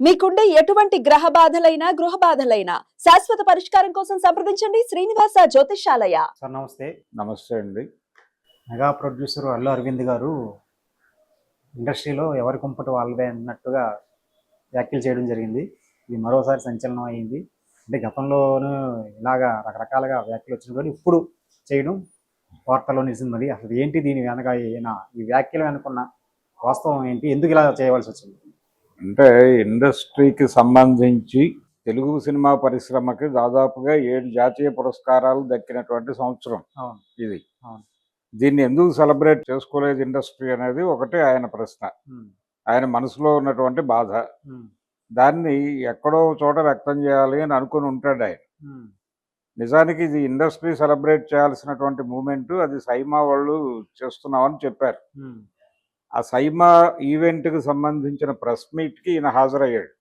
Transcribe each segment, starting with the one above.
మీకుండే ఎటువంటి గ్రహ బాధలైనా గృహ బాధలైనా శాశ్వత పరిష్కారం కోసం సంప్రదించండి. శ్రీనివాస జ్యోతిషాలయ సార్ నమస్తే. నమస్తే అండి. మెగా ప్రొడ్యూసర్ అల్లు అరవింద్ గారు ఇండస్ట్రీలో ఎవరి కుంపటి వాళ్ళదే అన్నట్టుగా వ్యాఖ్యలు చేయడం జరిగింది. ఇది మరోసారి సంచలనం అయింది. అంటే గతంలోనూ ఇలాగా రకరకాలుగా వ్యాఖ్యలు వచ్చిన కూడా ఇప్పుడు చేయడం వార్తల్లో నిలిచింది మరి. అసలు ఏంటి దీని వెనక ఈ వ్యాఖ్యలు వెనుకున్న వాస్తవం ఏంటి? ఎందుకు ఇలా చేయవలసి వచ్చింది? అంటే ఇండస్ట్రీకి సంబంధించి తెలుగు సినిమా పరిశ్రమకి దాదాపుగా ఏడు జాతీయ పురస్కారాలు దక్కినటువంటి సంవత్సరం ఇది. దీన్ని ఎందుకు సెలబ్రేట్ చేసుకోలేదు ఇండస్ట్రీ అనేది ఒకటే ఆయన ప్రశ్న. ఆయన మనసులో ఉన్నటువంటి బాధ. దాన్ని ఎక్కడో చోట వ్యక్తం చేయాలి అని అనుకుని ఉంటాడు ఆయన. నిజానికి ఇది ఇండస్ట్రీ సెలబ్రేట్ చేయాల్సినటువంటి మూమెంట్ అది సైమా వాళ్ళు చేస్తున్నామని చెప్పారు. ఆ సైమా ఈవెంట్కి సంబంధించిన ప్రెస్ మీట్కి ఈయన హాజరయ్యాడు.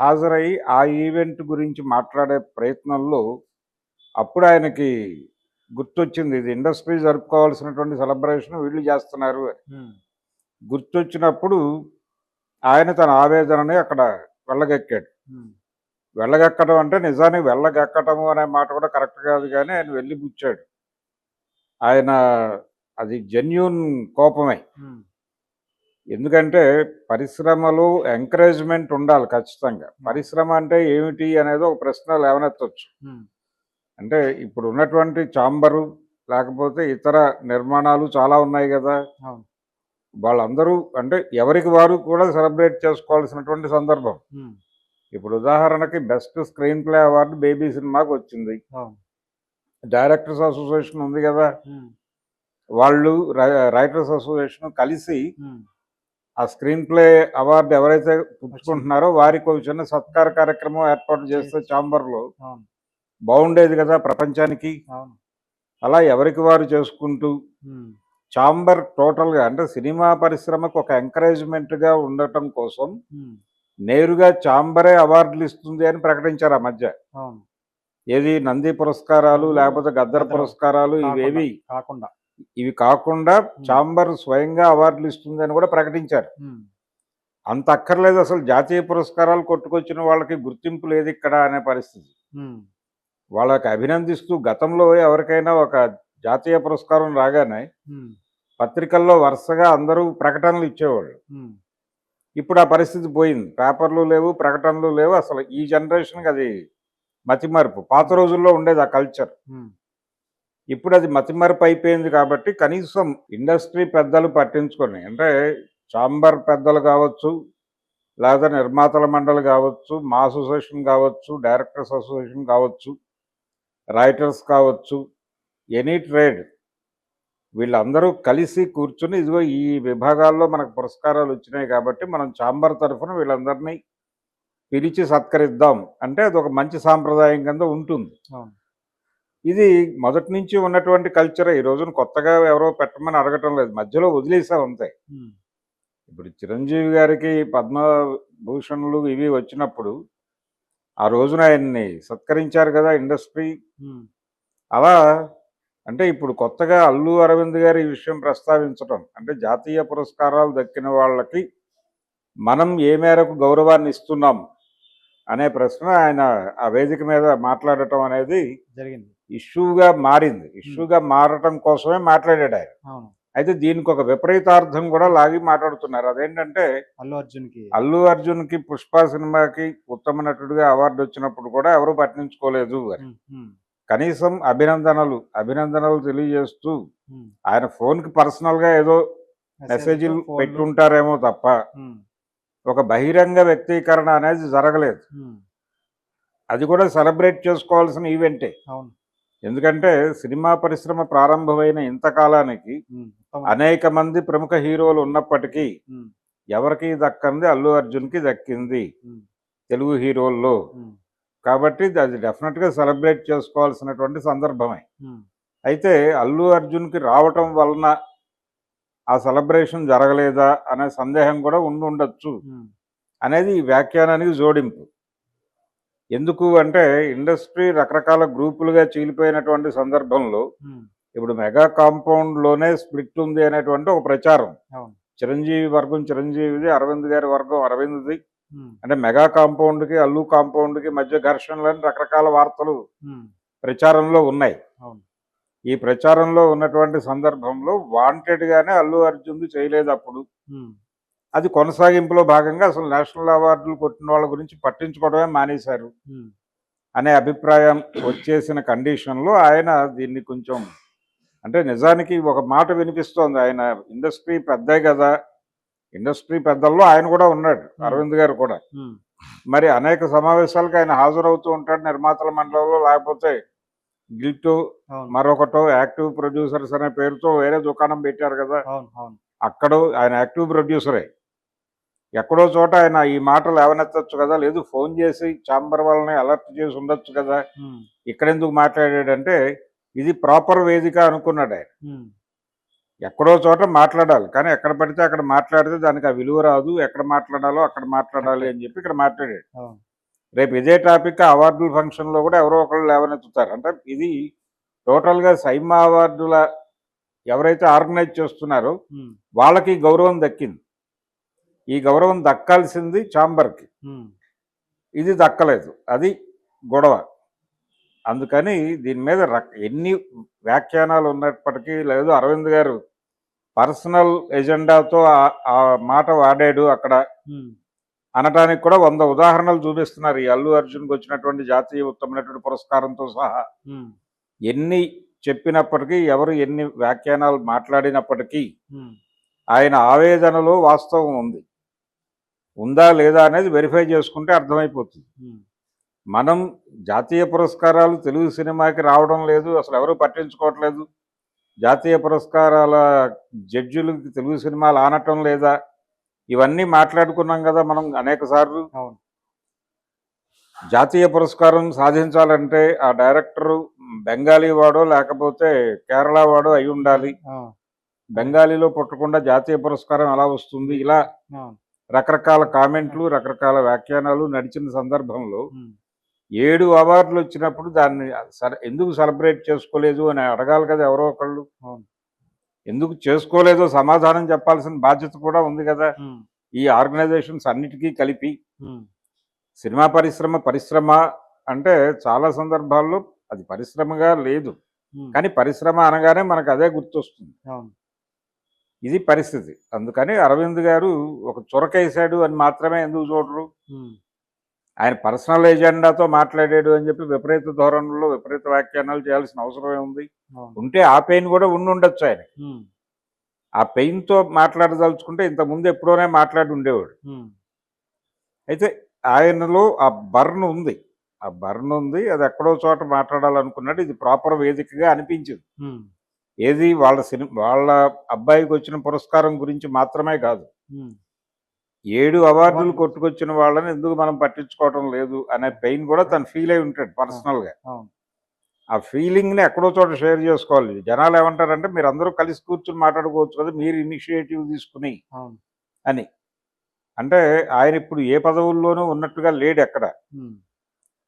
హాజరై ఆ ఈవెంట్ గురించి మాట్లాడే ప్రయత్నంలో అప్పుడు ఆయనకి గుర్తొచ్చింది ఇది ఇండస్ట్రీ జరుపుకోవాల్సినటువంటి సెలబ్రేషన్ వీళ్ళు చేస్తున్నారు గుర్తొచ్చినప్పుడు ఆయన తన ఆవేదనని అక్కడ వెళ్ళగెక్కాడు. వెళ్ళగక్కడం అంటే నిజానికి వెళ్ళగక్కటము అనే మాట కూడా కరెక్ట్ కాదు కానీ ఆయన వెళ్ళిపుచ్చాడు ఆయన అది జెన్యున్ కోపమే. ఎందుకంటే పరిశ్రమలో ఎంకరేజ్మెంట్ ఉండాలి ఖచ్చితంగా. పరిశ్రమ అంటే ఏమిటి అనేది ఒక ప్రశ్న లేవనెత్తవచ్చు ఉమ్, అంటే ఇప్పుడు ఉన్నటువంటి చాంబరు లేకపోతే ఇతర నిర్మాణాలు చాలా ఉన్నాయి కదా. వాళ్ళందరూ అంటే ఎవరికి వారు కూడా సెలబ్రేట్ చేసుకోవాల్సినటువంటి సందర్భం. ఉమ్, ఇప్పుడు ఉదాహరణకి best screen play award Baby సినిమాకి వచ్చింది. డైరెక్టర్స్ అసోసియేషన్ ఉంది కదా. వాళ్ళు రైటర్స్ అసోసియేషన్ కలిసి ఆ స్క్రీన్ ప్లే అవార్డు ఎవరైతే పుచ్చుకుంటున్నారో వారికి ఒక చిన్న సత్కార కార్యక్రమం ఏర్పాటు చేస్తే ఛాంబర్లో బాగుండేది కదా ప్రపంచానికి. అలా ఎవరికి వారు చేసుకుంటూ ఛాంబర్ టోటల్గా అంటే సినిమా పరిశ్రమకు ఒక ఎంకరేజ్మెంట్గా ఉండటం కోసం నేరుగా ఛాంబరే అవార్డులు ఇస్తుంది అని ప్రకటించారు ఆ మధ్య. ఏది నంది పురస్కారాలు లేకపోతే గద్దర్ పురస్కారాలు ఇవేవి కాకుండా. ఇవి కాకుండా ఛాంబర్ స్వయంగా అవార్డులు ఇస్తుంది అని కూడా ప్రకటించారు. అంత అక్కర్లేదు అసలు జాతీయ పురస్కారాలు కొట్టుకొచ్చిన వాళ్ళకి గుర్తింపు లేదు ఇక్కడ అనే పరిస్థితి. వాళ్ళకి అభినందిస్తూ గతంలో ఎవరికైనా ఒక జాతీయ పురస్కారం రాగానే పత్రికల్లో వరుసగా అందరూ ప్రకటనలు ఇచ్చేవాళ్ళు. ఇప్పుడు ఆ పరిస్థితి పోయింది. పేపర్లు లేవు ప్రకటనలు లేవు. అసలు ఈ జనరేషన్కి అది మతిమరుపు. పాత రోజుల్లో ఉండేది ఆ కల్చర్. ఇప్పుడు అది మతిమరపు అయిపోయింది కాబట్టి కనీసం ఇండస్ట్రీ పెద్దలు పట్టించుకొని అంటే చాంబర్ పెద్దలు కావచ్చు లేదా నిర్మాతల మండలి కావచ్చు మా అసోసియేషన్ కావచ్చు డైరెక్టర్స్ అసోసియేషన్ కావచ్చు రైటర్స్ కావచ్చు ఎనీ ట్రేడ్ వీళ్ళందరూ కలిసి కూర్చుని ఇదిగో ఈ విభాగాల్లో మనకు పురస్కారాలు వచ్చినాయి కాబట్టి మనం చాంబర్ తరఫున వీళ్ళందరినీ పిలిచి సత్కరిద్దాం. అంటే అది ఒక మంచి సాంప్రదాయం కింద ఉంటుంది. అవును. ఇది మొదటి నుంచి ఉన్నటువంటి కల్చరే ఈ రోజున కొత్తగా ఎవరో పెట్టమని అడగటం లేదు. మధ్యలో వదిలేసాం ఉమ్, ఇప్పుడు చిరంజీవి గారికి పద్మభూషణులు ఇవి వచ్చినప్పుడు ఆ రోజున ఆయన్ని సత్కరించారు కదా ఇండస్ట్రీ. అలా అంటే ఇప్పుడు కొత్తగా అల్లు అరవింద్ గారి ఈ విషయం ప్రస్తావించడం అంటే జాతీయ పురస్కారాలు దక్కిన వాళ్ళకి మనం ఏ మేరకు గౌరవాన్ని ఇస్తున్నాం అనే ప్రశ్న ఆయన ఆ వేదిక మీద మాట్లాడటం అనేది జరిగింది. ఇష్యూగా మారింది. ఇష్యూగా మారటం కోసమే మాట్లాడాడు ఆయన. అయితే దీనికి ఒక విపరీతార్థం కూడా లాగి మాట్లాడుతున్నారు. అదేంటంటే అల్లు అర్జున్కి. అల్లు అర్జున్కి పుష్ప సినిమాకి ఉత్తమ నటుడిగా అవార్డు వచ్చినప్పుడు కూడా ఎవరు పట్టించుకోలేదు అని. కనీసం అభినందనలు అభినందనలు తెలియజేస్తూ. ఆయన ఫోన్కి పర్సనల్గా ఏదో మెసేజ్లు పెట్టుంటారేమో తప్ప ఒక బహిరంగ వ్యక్తీకరణ అనేది జరగలేదు. అది కూడా సెలబ్రేట్ చేసుకోవాల్సిన ఈవెంటే. అవును. ఎందుకంటే సినిమా పరిశ్రమ ప్రారంభమైన ఇంతకాలానికి. అనేక మంది ప్రముఖ హీరోలు ఉన్నప్పటికీ ఎవరికి దక్కంది అల్లు అర్జున్కి దక్కింది తెలుగు హీరోల్లో. కాబట్టి అది డెఫినెట్గా సెలబ్రేట్ చేసుకోవాల్సినటువంటి సందర్భమే. అయితే అల్లు అర్జున్కి రావటం వలన ఆ సెలబ్రేషన్ జరగలేదా అనే సందేహం కూడా ఉండి ఉండొచ్చు అనేది ఈ వ్యాఖ్యానానికి జోడింపు. ఎందుకు అంటే ఇండస్ట్రీ రకరకాల గ్రూపులుగా చీలిపోయినటువంటి సందర్భంలో ఇప్పుడు మెగా కాంపౌండ్లోనే స్ప్లిట్ ఉంది అనేటువంటి ఒక ప్రచారం. చిరంజీవి వర్గం చిరంజీవిది అరవింద్ గారి వర్గం అరవింద్ది. అంటే మెగా కాంపౌండ్కి అల్లు కాంపౌండ్కి మధ్య ఘర్షణలని రకరకాల వార్తలు ప్రచారంలో ఉన్నాయి. ఈ ప్రచారంలో ఉన్నటువంటి సందర్భంలో వాంటెడ్గానే అల్లు అర్జున్ చేయలేదు అప్పుడు. అది కొనసాగింపులో భాగంగా అసలు నేషనల్ అవార్డులు కొట్టిన వాళ్ళ గురించి పట్టించుకోవడమే మానేశారు. అనే అభిప్రాయం వచ్చేసిన కండిషన్లో ఆయన దీన్ని కొంచెం అంటే నిజానికి ఒక మాట వినిపిస్తోంది. ఆయన ఇండస్ట్రీ పెద్దే కదా. ఇండస్ట్రీ పెద్దల్లో ఆయన కూడా ఉన్నాడు అరవింద్ గారు కూడా. మరి అనేక సమావేశాలకు ఆయన హాజరవుతూ ఉంటాడు నిర్మాతల మండలంలో లేకపోతే గిల్టు మరొకటో యాక్టివ్ ప్రొడ్యూసర్స్ అనే పేరుతో వేరే దుకాణం పెట్టారు కదా. అక్కడ ఆయన యాక్టివ్ ప్రొడ్యూసరే. ఎక్కడో చోట ఆయన ఈ మాటలు లేవనెత్తచ్చు కదా? లేదు ఫోన్ చేసి చాంబర్ వాళ్ళని అలర్ట్ చేసి ఉండొచ్చు కదా? ఇక్కడెందుకు మాట్లాడాడంటే ఇది ప్రాపర్ వేదిక అనుకున్నాడు ఆయన. ఎక్కడో చోట మాట్లాడాలి. కానీ ఎక్కడ పడితే అక్కడ మాట్లాడితే దానికి ఆ విలువ రాదు. ఎక్కడ మాట్లాడాలో అక్కడ మాట్లాడాలి అని చెప్పి ఇక్కడ మాట్లాడాడు. రేపు ఇదే టాపిక్ అవార్డుల ఫంక్షన్లో కూడా ఎవరో ఒకళ్ళు లేవనెత్తుతారు. అంటే ఇది టోటల్గా సైమా అవార్డుల ఎవరైతే ఆర్గనైజ్ చేస్తున్నారో వాళ్ళకి గౌరవం దక్కింది. ఈ గౌరవం దక్కాల్సింది చాంబర్కి. ఇది దక్కలేదు. అది గొడవ. అందుకని దీని మీద ఎన్ని వ్యాఖ్యానాలు ఉన్నప్పటికీ లేదు. అరవింద్ గారు పర్సనల్ ఎజెండాతో ఆ- మాట వాడాడు అక్కడ. అనటానికి కూడా వంద ఉదాహరణలు చూపిస్తున్నారు. ఈ అల్లు అర్జున్కి వచ్చినటువంటి జాతీయ ఉత్తమైనటువంటి పురస్కారంతో సహా. ఎన్ని చెప్పినప్పటికీ ఎవరు ఎన్ని వ్యాఖ్యానాలు మాట్లాడినప్పటికీ ఆయన ఆవేదనలో వాస్తవం ఉంది. ఉందా లేదా అనేది వెరిఫై చేసుకుంటే అర్థమైపోతుంది. ఉమ్, మనం జాతీయ పురస్కారాలు తెలుగు సినిమాకి రావడం లేదు అసలు ఎవరు పట్టించుకోవట్లేదు. జాతీయ పురస్కారాల జడ్జిలకు తెలుగు సినిమాలు ఆనటం లేదా? ఇవన్నీ మాట్లాడుకున్నాం కదా మనం అనేక సార్లు. జాతీయ పురస్కారం సాధించాలంటే ఆ డైరెక్టరు బెంగాలీ వాడో లేకపోతే కేరళ వాడో అయి ఉండాలి. బెంగాలీలో పుట్టకుండా జాతీయ పురస్కారం ఎలా వస్తుంది? ఇలా రకరకాల కామెంట్లు రకరకాల వ్యాఖ్యానాలు నడిచిన సందర్భంలో ఏడు అవార్డులు వచ్చినప్పుడు దాన్ని సర- ఎందుకు సెలబ్రేట్ చేసుకోలేదు అని అడగాలి కదా ఎవరో ఒకళ్ళు. ఎందుకు చేసుకోలేదో సమాధానం చెప్పాల్సిన బాధ్యత కూడా ఉంది కదా. ఈ ఆర్గనైజేషన్స్ అన్నిటికీ కలిపి సినిమా పరిశ్రమ పరిశ్రమ అంటే చాలా సందర్భాల్లో అది పరిశ్రమగా లేదు. కానీ పరిశ్రమ అనగానే మనకు అదే గుర్తొస్తుంది. ఇది పరిస్థితి. అందుకని అరవింద్ గారు ఒక చొరకేశాడు అని మాత్రమే ఎందుకు చూడరు? ఆయన పర్సనల్ ఎజెండాతో మాట్లాడాడు అని చెప్పి విపరీత ధోరణిలో విపరీత వ్యాఖ్యానాలు చేయాల్సిన అవసరం ఉంది ఉంటే ఆ పెయిన్ కూడా ఉండి ఉండొచ్చు ఆయన ఆ పెయిన్తో మాట్లాడదలుచుకుంటే ఇంతకుముందు ఎప్పుడోనే మాట్లాడి ఉండేవాడు. అయితే ఆయనలో ఆ బర్న్ ఉంది. ఆ బర్న్ ఉంది. అది ఎక్కడో చోట మాట్లాడాలనుకున్నాడు. ఇది ప్రాపర్ వేదికగా అనిపించింది. ఏది వాళ్ళ సినిమా వాళ్ళ అబ్బాయికి వచ్చిన పురస్కారం గురించి మాత్రమే కాదు. ఏడు అవార్డులు. కొట్టుకొచ్చిన వాళ్ళని ఎందుకు మనం పట్టించుకోవటం లేదు అనే పెయిన్ కూడా తను ఫీల్ అయి ఉంటాడు పర్సనల్గా అవును. ఆ ఫీలింగ్ని ఎక్కడో చోట షేర్ చేసుకోవాలి. జనాలు ఏమంటారంటే మీరు అందరూ కలిసి కూర్చుని మాట్లాడుకోవచ్చు కదా మీరు ఇనిషియేటివ్ తీసుకుని అని. అంటే ఆయన ఇప్పుడు ఏ పదవుల్లోనూ ఉన్నట్టుగా లేడు ఎక్కడ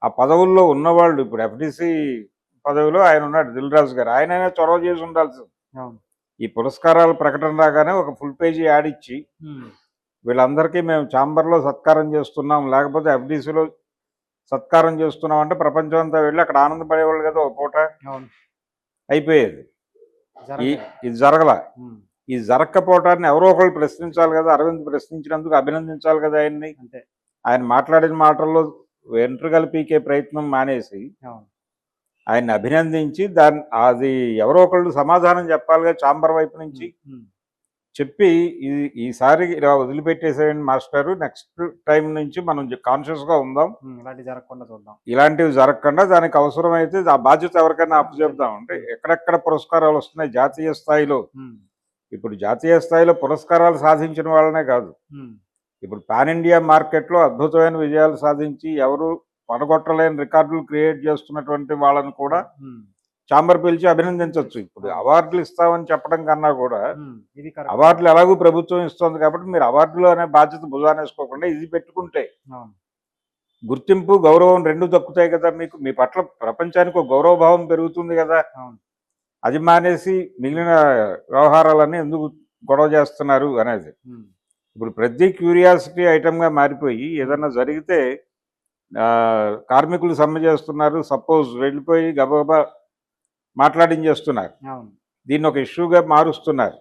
ఆ పదవుల్లో ఉన్నవాళ్ళు ఇప్పుడు ఎఫ్డిసి పదవిలో ఆయన ఉన్నాడు దిల్ రాజు గారు. ఆయననే చొరవ చేసి ఉండాల్సింది. ఈ పురస్కారాల ప్రకటన రాగానే ఒక ఫుల్ పేజీ యాడ్ ఇచ్చి వీళ్ళందరికీ మేము ఛాంబర్లో సత్కారం చేస్తున్నాం లేకపోతే ఎఫ్డీసీలో సత్కారం చేస్తున్నాం అంటే ప్రపంచం అంతా వెళ్ళి అక్కడ ఆనందపడేవాళ్ళు కదా ఒక పూట. అయిపోయేది. ఇది జరగల. ఈ జరగకపోవటాన్ని ఎవరో ఒకళ్ళు ప్రశ్నించాలి కదా అరవింద్ ప్రశ్నించినందుకు అభినందించాలి కదా ఆయన్ని. ఆయన మాట్లాడిన మాటల్లో వెంట్రుకలు పీకే ప్రయత్నం మానేసి ఆయన్ని అభినందించి దాన్ని అది ఎవరో ఒకళ్ళు సమాధానం చెప్పాలిగా చాంబర్ వైపు నుంచి. చెప్పి ఇది ఈసారి ఇలా వదిలిపెట్టేసేయండి మాస్టారు. నెక్స్ట్ టైం నుంచి మనం కాన్షియస్గా ఉందాం. ఉమ్, ఇలాంటి జరగకుండా చూద్దాం. ఇలాంటివి జరగకుండా దానికి అవసరమైతే ఆ బాధ్యత ఎవరికైనా అప్పచెప్దాం. అంటే ఎక్కడెక్కడ పురస్కారాలు వస్తున్నాయి జాతీయ స్థాయిలో. ఇప్పుడు జాతీయ స్థాయిలో పురస్కారాలు సాధించిన వాళ్ళనే కాదు. ఇప్పుడు పాన్ ఇండియా మార్కెట్లో అద్భుతమైన విజయాలు సాధించి ఎవరు పడగొట్టలేని రికార్డులు క్రియేట్ చేస్తున్నటువంటి వాళ్ళని కూడా చాంబర్ పిలిచి అభినందించవచ్చు ఇప్పుడు అవార్డులు ఇస్తామని చెప్పడం కన్నా కూడా అవార్డులు ఎలాగూ ప్రభుత్వం ఇస్తుంది కాబట్టి మీరు అవార్డులు అనే బాధ్యత భుజానేసుకోకుండా ఇది పెట్టుకుంటే గుర్తింపు గౌరవం రెండు దక్కుతాయి కదా మీకు. మీ పట్ల ప్రపంచానికి ఒక గౌరవ భావం పెరుగుతుంది కదా. అది మానేసి మిగిలిన వ్యవహారాలన్నీ ఎందుకు గొడవ చేస్తున్నారు అనేది. ఇప్పుడు ప్రతి క్యూరియాసిటీ ఐటమ్గా మారిపోయి ఏదన్నా జరిగితే కార్మికులు సమ్మె చేస్తున్నారు. సపోజ్ వెళ్ళిపోయి గబగబా మాట్లాడించేస్తున్నారు దీన్ని ఒక ఇష్యూగా మారుస్తున్నారు.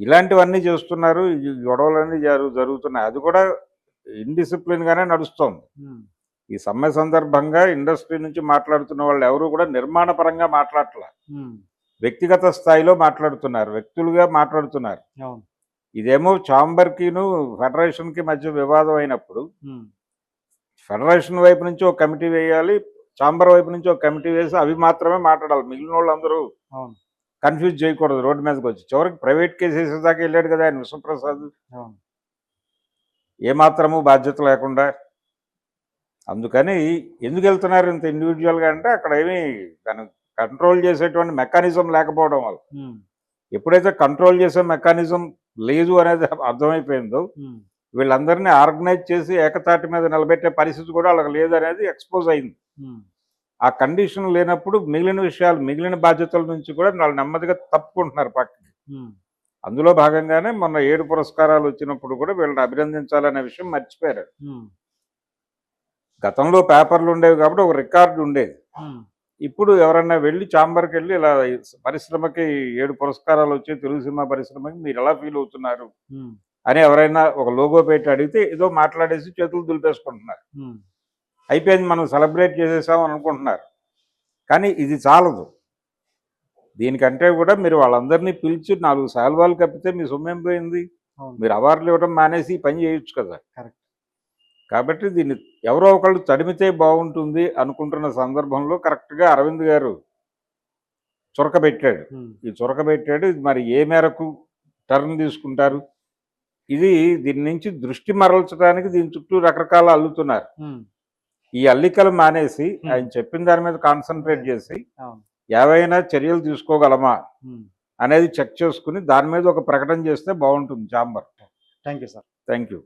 ఇలాంటివన్నీ చేస్తున్నారు. గొడవలన్నీ జరు జరుగుతున్నాయి. అది కూడా గానే నడుస్తోంది. ఈ సమ్మె సందర్భంగా ఇండస్ట్రీ నుంచి మాట్లాడుతున్న వాళ్ళు ఎవరు కూడా నిర్మాణ పరంగా మాట్లాడట్ల వ్యక్తిగత స్థాయిలో మాట్లాడుతున్నారు. వ్యక్తులుగా మాట్లాడుతున్నారు. ఇదేమో ఛాంబర్కిను ఫెడరేషన్కి మధ్య వివాదం అయినప్పుడు ఫెడరేషన్ వైపు నుంచి ఒక కమిటీ వేయాలి ఛాంబర్ వైపు నుంచి ఒక కమిటీ వేసి అవి మాత్రమే మాట్లాడాలి. మిగిలిన వాళ్ళందరూ అవును. కన్ఫ్యూజ్ చేయకూడదు రోడ్డు మీదకి వచ్చి. చివరికి ప్రైవేట్ కేసు వేసేదాకా వెళ్ళాడు కదా ఆయన విశ్వప్రసాద్. ఏమాత్రము బాధ్యత లేకుండా. అందుకని ఎందుకు వెళ్తున్నారు ఇంత ఇండివిజువల్గా అంటే అక్కడ ఏమీ దాన్ని కంట్రోల్ చేసేటువంటి మెకానిజం లేకపోవడం వల్ల. ఎప్పుడైతే కంట్రోల్ చేసే మెకానిజం లేదు అనేది అర్థమైపోయిందో వీళ్ళందరినీ ఆర్గనైజ్ చేసి ఏకతాటి మీద నిలబెట్టే పరిస్థితి కూడా వాళ్ళకి లేదనేది ఎక్స్పోజ్ అయింది. ఉమ్, ఆ కండిషన్ లేనప్పుడు మిగిలిన విషయాలు మిగిలిన బాధ్యతల నుంచి కూడా వాళ్ళు నెమ్మదిగా తప్పుకుంటున్నారు పక్కకి. ఉమ్, అందులో భాగంగానే మొన్న ఏడు పురస్కారాలు వచ్చినప్పుడు కూడా వీళ్ళని అభినందించాలనే విషయం మర్చిపోయారు. ఉమ్, గతంలో పేపర్లు ఉండేవి కాబట్టి ఒక రికార్డు ఉండేది. ఇప్పుడు ఎవరన్నా వెళ్ళి ఛాంబర్కి వెళ్ళి ఇలా పరిశ్రమకి ఏడు పురస్కారాలు వచ్చి తెలుగు సినిమా పరిశ్రమకి మీరు ఎలా ఫీల్ అవుతున్నారు? అని ఎవరైనా ఒక లోగో పెట్టి అడిగితే ఏదో మాట్లాడేసి చేతులు దులిపేసుకుంటున్నారు. అయిపోయింది మనం సెలబ్రేట్ చేసేసాం అని అనుకుంటున్నారు. కానీ ఇది చాలదు. దీనికంటే కూడా మీరు వాళ్ళందరినీ పిలిచి నాలుగు శాల్వాలు కప్పితే మీ సొమ్మేం పోయింది? మీరు అవార్డులు ఇవ్వడం మానేసి పని చేయొచ్చు కదా. Correct. కాబట్టి దీన్ని ఎవరో ఒకళ్ళు తడిమితే బాగుంటుంది అనుకుంటున్న సందర్భంలో కరెక్ట్గా అరవింద్ గారు చురక పెట్టాడు ఉమ్, ఈ చురక పెట్టాడు ఇది మరి ఏ మేరకు టర్న్ తీసుకుంటారు? ఇది దీని నుంచి దృష్టి మరల్చడానికి దీని చుట్టూ రకరకాల అల్లుతున్నారు. ఈ అల్లికలు మానేసి ఆయన చెప్పిన దాని మీద కాన్సన్ట్రేట్ చేసి ఏవైనా చర్యలు తీసుకోగలమా అనేది చెక్ చేసుకుని దాని మీద ఒక ప్రకటన చేస్తే బాగుంటుంది chamber thank you sir. Thank you